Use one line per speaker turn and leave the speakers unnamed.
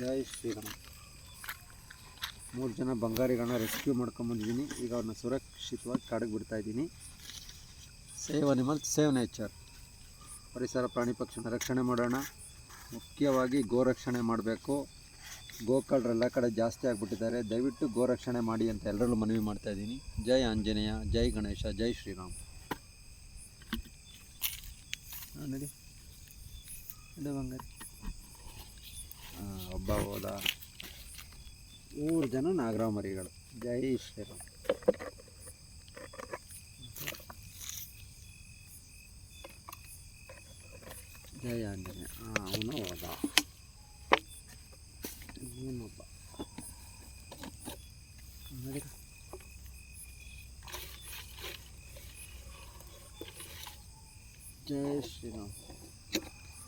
ಜೈ ಶ್ರೀರಾಮ್. ಮೂರು ಜನ ಬಂಗಾರಿಗಳನ್ನ ರೆಸ್ಕ್ಯೂ ಮಾಡ್ಕೊಂಬಂದಿದ್ದೀನಿ. ಈಗ ಅವ್ರನ್ನ ಸುರಕ್ಷಿತವಾಗಿ ಕಾಡಿಗೆ ಬಿಡ್ತಾ ಇದ್ದೀನಿ. Save animal save nature. ಪರಿಸರ ಪ್ರಾಣಿ ಪಕ್ಷಿನ ರಕ್ಷಣೆ ಮಾಡೋಣ. ಮುಖ್ಯವಾಗಿ ಗೋರಕ್ಷಣೆ ಮಾಡಬೇಕು. ಗೋಕಳರೆಲ್ಲ ಕಡೆ ಜಾಸ್ತಿ ಆಗಿಬಿಟ್ಟಿದ್ದಾರೆ. ದಯವಿಟ್ಟು ಗೋರಕ್ಷಣೆ ಮಾಡಿ ಅಂತ ಎಲ್ಲರಲ್ಲೂ ಮನವಿ ಮಾಡ್ತಾ ಇದ್ದೀನಿ. ಜೈ ಆಂಜನೇಯ, ಜೈ ಗಣೇಶ, ಜೈ ಶ್ರೀರಾಮ್. ನಡಿ ಬಂಗಾರಿ. ಹಬ್ಬ ಹೋದ ಮೂರು ಜನ ನಾಗರ ಮರಿಗಳು ಜೈ ಶ್ರೀರಾಮ್. ಜಯ ಆಂಜನೇಯ. ಅವನು ಹೋದ. ಇನ್ನೊಬ್ಬ. ಜಯ ಶ್ರೀರಾಮ್.